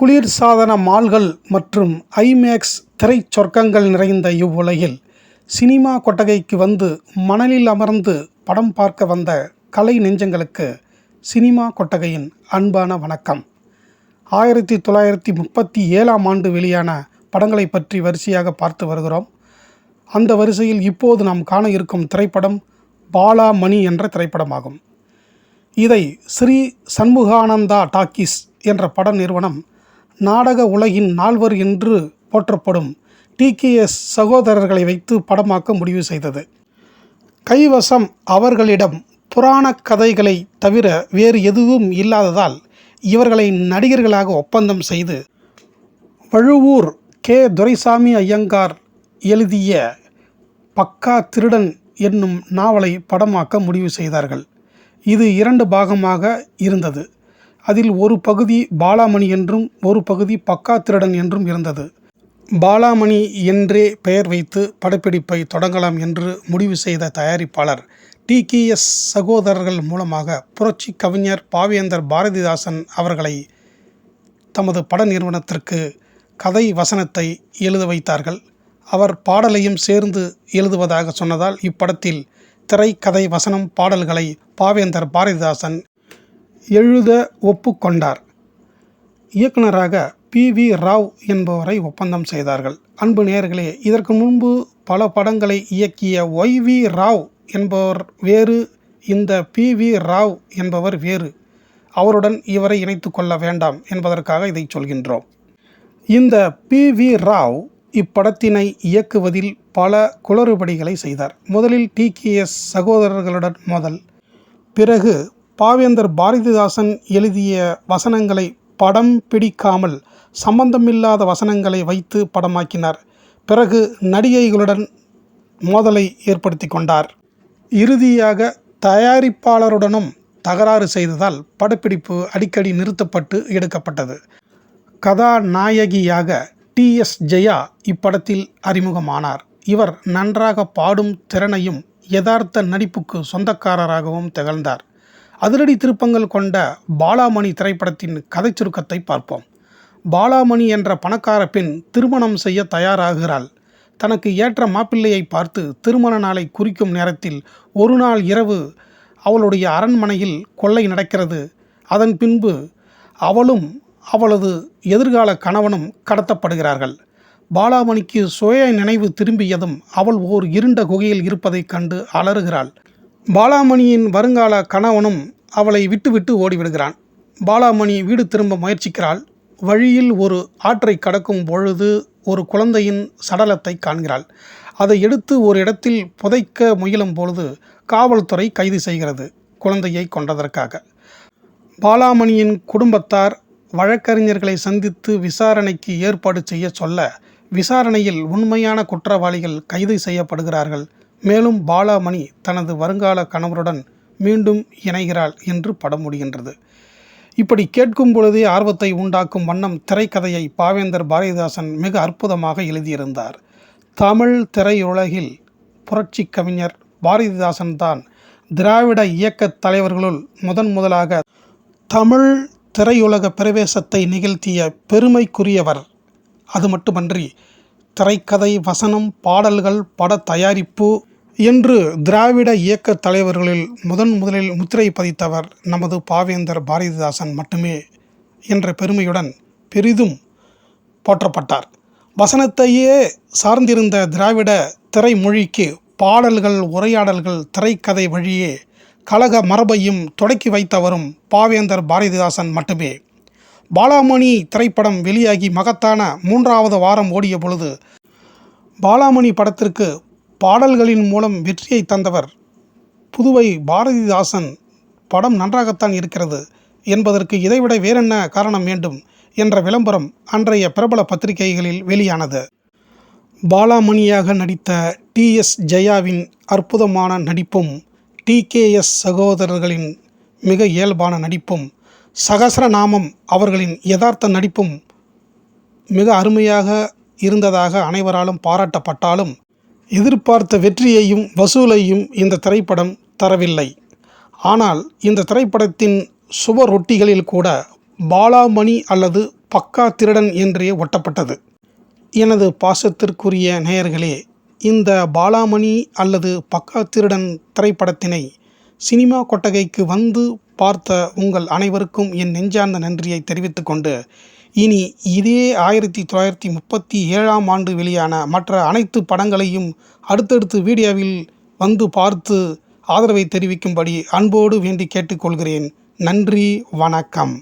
குளிர்சாதன மால்கள் மற்றும் ஐமேக்ஸ் திரைச் சொர்க்கங்கள் நிறைந்த இவ்வுலகில் சினிமா கொட்டகைக்கு வந்து மணலில் அமர்ந்து படம் பார்க்க வந்த கலை நெஞ்சங்களுக்கு சினிமா கொட்டகையின் அன்பான வணக்கம். ஆயிரத்தி தொள்ளாயிரத்தி முப்பத்தி ஏழாம் ஆண்டு வெளியான படங்களை பற்றி வரிசையாக பார்த்து வருகிறோம். அந்த வரிசையில் இப்போது நாம் காண இருக்கும் திரைப்படம் பாலா மணி என்ற திரைப்படமாகும். இதை ஸ்ரீ சண்முகானந்தா டாக்கீஸ் என்ற பட நிறுவனம் நாடக உலகின் நால்வர் என்று போற்றப்படும் டிகேஎஸ் சகோதரர்களை வைத்து படமாக்க முடிவு செய்தது. கைவசம் அவர்களிடம் புராணக் கதைகளை தவிர வேறு எதுவும் இல்லாததால் இவர்களை நடிகர்களாக ஒப்பந்தம் செய்து வழுவூர் கே. துரைசாமி ஐயங்கார் எழுதிய பக்கா திருடன் என்னும் நாவலை படமாக்க முடிவு செய்தார்கள். இது இரண்டு பாகமாக இருந்தது. அதில் ஒரு பகுதி பாலாமணி என்றும் ஒரு பகுதி பக்கா திருடன் என்றும் இருந்தது. பாலாமணி என்றே பெயர் வைத்து படப்பிடிப்பை தொடங்கலாம் என்று முடிவு செய்த தயாரிப்பாளர் டிகேஎஸ் சகோதரர்கள் மூலமாக புரட்சி கவிஞர் பாவேந்தர் பாரதிதாசன் அவர்களை தமது பட நிறுவனத்திற்கு கதை வசனத்தை எழுத வைத்தார்கள். அவர் பாடலையும் சேர்ந்து எழுதுவதாக சொன்னதால் இப்படத்தில் திரைக்கதை வசனம் பாடல்களை பாவேந்தர் பாரதிதாசன் எழுத ஒப்புக்கொண்டார். இயக்குனராக பி. வி. ராவ் என்பவரை ஒப்பந்தம் செய்தார்கள். அன்பு நேயர்களே இதற்கு முன்பு பல படங்களை இயக்கிய ஒய். வி. ராவ் என்பவர் வேறு இந்த பி. வி. ராவ் என்பவர் வேறு. அவருடன் இவரை இணைத்து கொள்ள வேண்டாம் என்பதற்காக இதை சொல்கின்றோம். இந்த பி. வி. ராவ் இப்படத்தினை இயக்குவதில் பல குளறுபடிகளை செய்தார். முதலில் டிகேஎஸ் சகோதரர்களுடன் மோதல் பிறகு பாவேந்தர் பாரதிதாசன் எழுதிய வசனங்களை படம் பிடிக்காமல் சம்பந்தமில்லாத வசனங்களை வைத்து படமாக்கினார். பிறகு நடிகைகளுடன் மோதலை ஏற்படுத்தி கொண்டார். இறுதியாக தயாரிப்பாளருடனும் தகராறு செய்ததால் படப்பிடிப்பு அடிக்கடி நிறுத்தப்பட்டு எடுக்கப்பட்டது. கதாநாயகியாக டி. எஸ். ஜெயா இப்படத்தில் அறிமுகமானார். இவர் நன்றாக பாடும் திறனையும் யதார்த்த நடிப்புக்கு சொந்தக்காரராகவும் திகழ்ந்தார். அதிரடி திருப்பங்கள் கொண்ட பாலாமணி திரைப்படத்தின் கதை சுருக்கத்தை பார்ப்போம். பாலாமணி என்ற பணக்கார பெண் திருமணம் செய்ய தயாராகிறாள். தனக்கு ஏற்ற மாப்பிள்ளையை பார்த்து திருமண நாளை குறிக்கும் நேரத்தில் ஒரு நாள் இரவு அவளுடைய அரண்மனையில் கொள்ளை நடக்கிறது. அதன் பின்பு அவளும் அவளது எதிர்கால கணவனும் கடத்தப்படுகிறார்கள். பாலாமணிக்கு சுய நினைவு திரும்பியதும் அவள் ஓர் இருண்ட குகையில் இருப்பதைக் கண்டு அலறுகிறாள். பாலாமணியின் வருங்கால கணவனும் அவளை விட்டுவிட்டு ஓடிவிடுகிறான். பாலாமணி வீடு திரும்ப முயற்சிக்கிறாள். வழியில் ஒரு ஆற்றை கடக்கும் பொழுது ஒரு குழந்தையின் சடலத்தை காண்கிறாள். அதை எடுத்து ஒரு இடத்தில் புதைக்க முயலும் பொழுது காவல்துறை கைது செய்கிறது குழந்தையை கொண்டதற்காக பாலாமணியின் குடும்பத்தார் வழக்கறிஞர்களை சந்தித்து விசாரணைக்கு ஏற்பாடு செய்ய சொல்ல விசாரணையில் உண்மையான குற்றவாளிகள் கைது செய்யப்படுகிறார்கள். மேலும் பாலாமணி தனது வருங்கால கணவருடன் மீண்டும் இணைகிறாள் என்று படம் முடிகின்றது. இப்படி கேட்கும் பொழுதே ஆர்வத்தை உண்டாக்கும் வண்ணம் திரைக்கதையை பாவேந்தர் பாரதிதாசன் மிக அற்புதமாக எழுதியிருந்தார். தமிழ் திரையுலகில் புரட்சி கவிஞர் பாரதிதாசன் தான் திராவிட இயக்க தலைவர்களுள் முதன் முதலாக தமிழ் திரையுலக பிரவேசத்தை நிகழ்த்திய பெருமைக்குரியவர். அது மட்டுமன்றி திரைக்கதை வசனம் பாடல்கள் பட தயாரிப்பு என்று திராவிட இயக்க தலைவர்களில் முதன் முதலில் முத்திரை பதித்தவர் நமது பாவேந்தர் பாரதிதாசன் மட்டுமே என்ற பெருமையுடன் பெரிதும் போற்றப்பட்டார். வசனத்தையே சார்ந்திருந்த திராவிட திரைமொழிக்கு பாடல்கள் உரையாடல்கள் திரைக்கதை வழியே கழக மரபையும் தொடக்கி வைத்தவரும் பாவேந்தர் பாரதிதாசன் மட்டுமே. பாலாமணி திரைப்படம் வெளியாகி மகத்தான மூன்றாவது வாரம் ஓடிய பொழுது பாலாமணி படத்திற்கு பாடல்களின் மூலம் வெற்றியை தந்தவர். புதுவை பாரதிதாசன் படம் நன்றாகத்தான் இருக்கிறது என்பதற்கு இதைவிட வேறென்ன காரணம் வேண்டும் என்ற விளம்பரம் அன்றைய பிரபல பத்திரிகைகளில் வெளியானது. பாலாமணியாக நடித்த டி. எஸ். ஜெயாவின் அற்புதமான நடிப்பும் டிகேஎஸ் சகோதரர்களின் மிக இயல்பான நடிப்பும் சகசரநாமம் அவர்களின் யதார்த்த நடிப்பும் மிக அருமையாக இருந்ததாக அனைவராலும் பாராட்டப்பட்டாலும் எதிர்பார்த்த வெற்றியையும் வசூலையும் இந்த திரைப்படம் தரவில்லை. ஆனால் இந்த திரைப்படத்தின் சுவரொட்டிகளில் கூட பாலாமணி அல்லது பக்கா திருடன் என்றே ஒட்டப்பட்டது. எனது பாசத்திற்குரிய நேயர்களே இந்த பாலாமணி அல்லது பக்கா திருடன் திரைப்படத்தினை சினிமா கொட்டகைக்கு வந்து பார்த்த உங்கள் அனைவருக்கும் என் நெஞ்சார்ந்த நன்றியை தெரிவித்துக்கொண்டு இனி இதே ஆயிரத்தி தொள்ளாயிரத்தி முப்பத்தி ஏழாம் ஆண்டு வெளியான மற்ற அனைத்து படங்களையும் அடுத்தடுத்து வீடியோவில் வந்து பார்த்து ஆதரவை தெரிவிக்கும்படி அன்போடு வேண்டி கேட்டுக்கொள்கிறேன். நன்றி வணக்கம்.